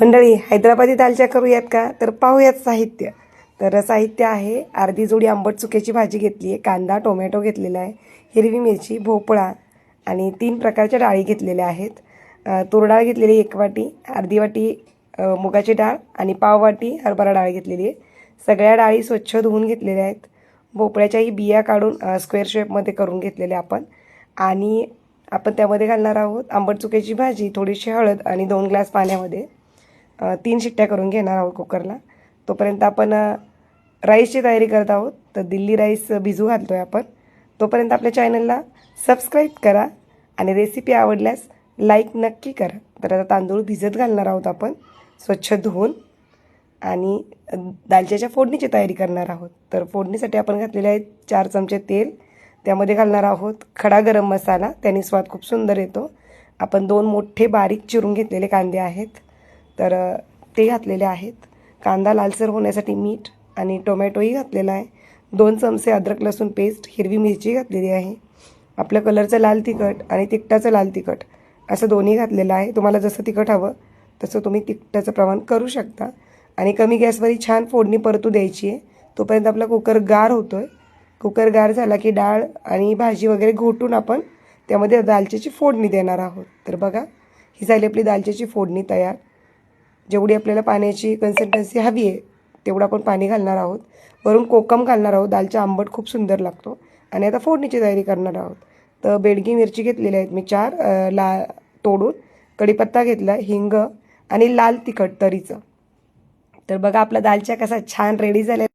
मंडळी हैदराबादी दालच्या करूयात का? तर पाहूयात साहित्य. तर साहित्य आहे अर्धी जोडी आंबट चुक्याची भाजी घेतली आहे कांदा टोमॅटो घेतलेला आहे हिरवी मिरची भोपळा आणि तीन प्रकारच्या डाळी घेतलेल्या आहेत. अ, डाळ घेतलेली एक वाटी अर्धी वाटी मुगाची डाळ आणि पाव वाटी हरभरा डाळ घेतलेली आहे. सगळ्या डाळी स्वच्छ धुवून घेतलेल्या आहेत. भोपळ्याच्याही बिया काढून स्क्वेअर शेपमध्ये करून घेतलेल्या आपण. आणि आपण त्यामध्ये घालणार आहोत आंबट चुक्याची भाजी थोडीशी हळद आणि दोन ग्लास पाण्यामध्ये. तीन शिट्ट्या करून घेणार आहोत कुकरला. तोपर्यंत आपण राईसची तयारी करत आहोत. तर दिल्ली राईस भिजू घालतो आहे आपण. तोपर्यंत आपल्या चॅनलला सबस्क्राईब करा आणि रेसिपी आवडल्यास लाईक नक्की करा. तर आता तांदूळ भिजत घालणार आहोत आपण स्वच्छ धुवून. आणि दालच्याच्या फोडणीची तयारी करणार आहोत. तर फोडणीसाठी आपण घातलेले आहेत चार चमचे तेल. त्यामध्ये घालणार आहोत खडा गरम मसाला. त्याने स्वाद खूप सुंदर येतो. आपण दोन मोठे बारीक चिरून घेतलेले कांदे आहेत. तर ते घातलेले आहेत. कांदा लालसर होण्यासाठी मीठ आणि टोमॅटोही घातलेला आहे. दोन चमचे अद्रक लसूण पेस्ट हिरवी मिरची घातलेली आहे. आपलं कलरचं लाल तिखट आणि तिखटाचं लाल तिखट असं दोन्ही घातलेलं आहे. तुम्हाला जसं तिखट हवं तसं तुम्ही तिखटाचं प्रमाण करू शकता. आणि कमी गॅसवरही छान फोडणी परतू द्यायची आहे. तोपर्यंत आपला कुकर गार होतो आहे कुकर गार झाला की डाळ आणि भाजी वगैरे घोटून आपण त्यामध्ये दालचीची फोडणी देणार आहोत. तर बघा ही झाली आपली दालचीची फोडणी तयार. जेवढी आपल्याला पाण्याची कन्सिस्टन्सी हवी आहे तेवढं आपण पाणी घालणार आहोत. वरून कोकम घालणार आहोत. दालचा आंबट खूप सुंदर लागतो. आणि आता फोडणीची तयारी करणार आहोत. तर बेडगी मिरची घेतलेली आहेत मी चार ला तोडून. कढीपत्ता घेतला हिंग आणि लाल तिखट तरीचं. तर बघा आपला दालच्या कसा छान रेडी झाला